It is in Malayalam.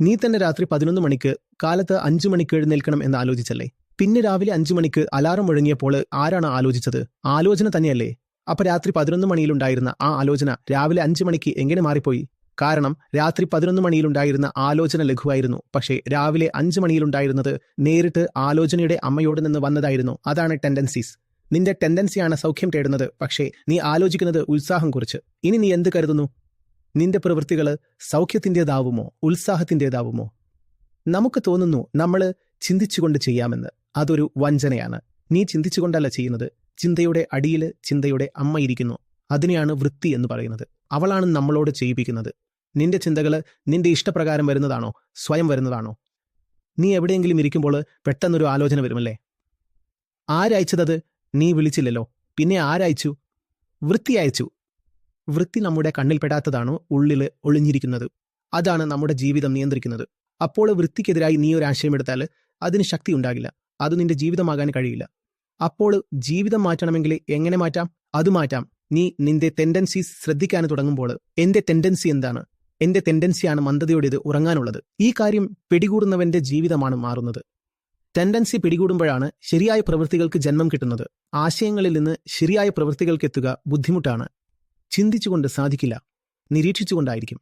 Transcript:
നീ തന്നെ രാത്രി പതിനൊന്ന് മണിക്ക് കാലത്ത് അഞ്ചു മണിക്ക് എഴുന്നേൽക്കണം എന്ന് ആലോചിച്ചല്ലേ? പിന്നെ രാവിലെ അഞ്ചു മണിക്ക് അലാറം മുഴങ്ങിയപ്പോൾ ആരാണ് ആലോചിച്ചത്? ആലോചന തന്നെയല്ലേ? അപ്പൊ രാത്രി പതിനൊന്ന് മണിയിലുണ്ടായിരുന്ന ആ ആലോചന രാവിലെ അഞ്ചു മണിക്ക് എങ്ങനെ മാറിപ്പോയി? കാരണം രാത്രി പതിനൊന്ന് മണിയിലുണ്ടായിരുന്ന ആലോചന ലഘുവായിരുന്നു. പക്ഷേ രാവിലെ അഞ്ചു മണിയിലുണ്ടായിരുന്നത് നേരിട്ട് ആലോചനയുടെ അമ്മയോട് നിന്ന് വന്നതായിരുന്നു. അതാണ് ടെൻഡൻസീസ്. നിന്റെ ടെൻഡൻസിയാണ് സൗഖ്യം തേടുന്നത്. പക്ഷേ നീ ആലോചിക്കുന്നത് ഉത്സാഹം കുറിച്ച്. ഇനി നീ എന്ത് കരുതുന്നു? നിന്റെ പ്രവൃത്തികൾ സൗഖ്യത്തിന്റെതാവുമോ? ഉത്സാഹത്തിന്റെതാവുമോ? നമുക്ക് തോന്നുന്നു നമ്മൾ ചിന്തിച്ചുകൊണ്ട് ചെയ്യാമെന്ന്. അതൊരു വഞ്ചനയാണ്. നീ ചിന്തിച്ചുകൊണ്ടല്ല ചെയ്യുന്നത്. ചിന്തയുടെ അടിയിൽ ചിന്തയുടെ അമ്മ ഇരിക്കുന്നു. അതിനെയാണ് വൃത്തി എന്ന് പറയുന്നത്. അവളാണ് നമ്മളോട് ചെയ്യിപ്പിക്കുന്നത്. നിന്റെ ചിന്തകൾ നിന്റെ ഇഷ്ടപ്രകാരം വരുന്നതാണോ? സ്വയം വരുന്നതാണോ? നീ എവിടെയെങ്കിലും ഇരിക്കുമ്പോൾ പെട്ടെന്നൊരു ആലോചന വരുമല്ലേ? ആരയച്ചതത് നീ വിളിച്ചില്ലല്ലോ. പിന്നെ ആരയച്ചു വൃത്തി അയച്ചു. വൃത്തി നമ്മുടെ കണ്ണിൽപ്പെടാത്തതാണോ ഉള്ളിൽ ഒളിഞ്ഞിരിക്കുന്നത്? അതാണ് നമ്മുടെ ജീവിതം നിയന്ത്രിക്കുന്നത്. അപ്പോൾ വൃത്തിക്കെതിരായി നീ ഒരു ആശയം എടുത്താൽ അതിന് ശക്തി ഉണ്ടാകില്ല. അത് നിന്റെ ജീവിതമാകാൻ കഴിയില്ല. അപ്പോൾ ജീവിതം മാറ്റണമെങ്കിൽ എങ്ങനെ മാറ്റാം? അത് മാറ്റാം. നീ നിന്റെ ടെൻഡൻസീസ് ശ്രദ്ധിക്കാൻ തുടങ്ങുമ്പോൾ എന്റെ ടെൻഡൻസി എന്താണ്? എന്റെ ടെൻഡൻസിയാണ് മന്ദതയോടേത് ഉറങ്ങാനുള്ളത്. ഈ കാര്യം പിടികൂടുന്നവന്റെ ജീവിതമാണ് മാറുന്നത്. ടെൻഡൻസി പിടികൂടുമ്പോഴാണ് ശരിയായ പ്രവൃത്തികൾക്ക് ജന്മം കിട്ടുന്നത്. ആശയങ്ങളിൽ നിന്ന് ശരിയായ പ്രവൃത്തികൾക്ക് എത്തുക ബുദ്ധിമുട്ടാണ്. ചിന്തിച്ചുകൊണ്ട് സാധിക്കില്ല. നിരീക്ഷിച്ചുകൊണ്ടായിരിക്കും.